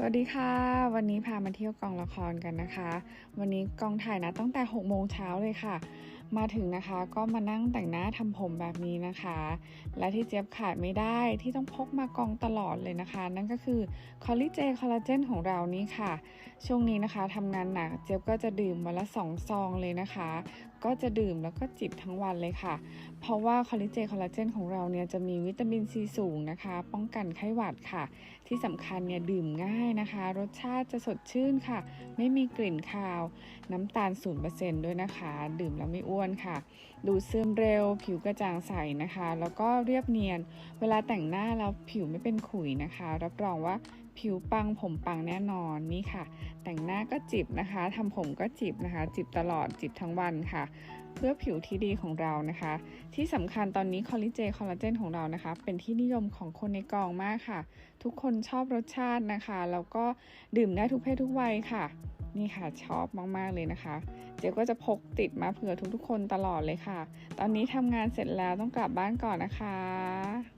สวัสดีค่ะ วันนี้พามาเที่ยวกองละครกันนะคะ วันนี้กองถ่ายนะตั้งแต่6โมงเช้าเลยค่ะ มาถึงนะคะก็มานั่งแต่งหน้าทำผมแบบนี้นะคะ และที่เจี๊ยบขาดไม่ได้ที่ต้องพกมากองตลอดเลยนะคะ นั่นก็คือคอลลิเจคอลลาเจนของเรานี่ค่ะ ช่วงนี้นะคะทำงานหนักเจี๊ยบก็จะดื่มวันละสองซองเลยนะคะ ก็จะดื่มแล้วก็จิบทั้งวันเลยค่ะ เพราะว่าคอลลิเจคอลลาเจนของเราเนี่ยจะมีวิตามินซีสูงนะคะ ป้องกันไข้หวัดค่ะ ที่สำคัญเนี่ยดื่มง่ายนะคะ รสชาติจะสดชื่นค่ะ ไม่มีกลิ่นคาว น้ำตาล0%ด้วยนะคะ ดื่มแล้วไม่อ้วนค่ะ ดูดซึมเร็ว ผิวกระจ่างใสนะคะ แล้วก็เรียบเนียน เวลาแต่งหน้าแล้วผิวไม่เป็นขุยนะคะ รับรองว่าผิวปังผมปังแน่นอนนี่ค่ะ แต่งหน้าก็จิบนะคะทำผมก็จิบนะคะ จิบตลอดจิบทั้งวันค่ะ เพื่อผิวที่ดีของเรานะคะ ที่สำคัญตอนนี้คอลลิเจคอลลาเจนของเรานะคะ เป็นที่นิยมของคนในกองมากค่ะ ทุกคนชอบรสชาตินะคะ แล้วก็ดื่มได้ทุกเพศทุกวัยค่ะ นี่ค่ะชอบมากๆเลยนะคะเจ๊ก็จะพกติดมาเผื่อทุกๆคนตลอดเลยค่ะ ตอนนี้ทำงานเสร็จแล้วต้องกลับบ้านก่อนนะคะ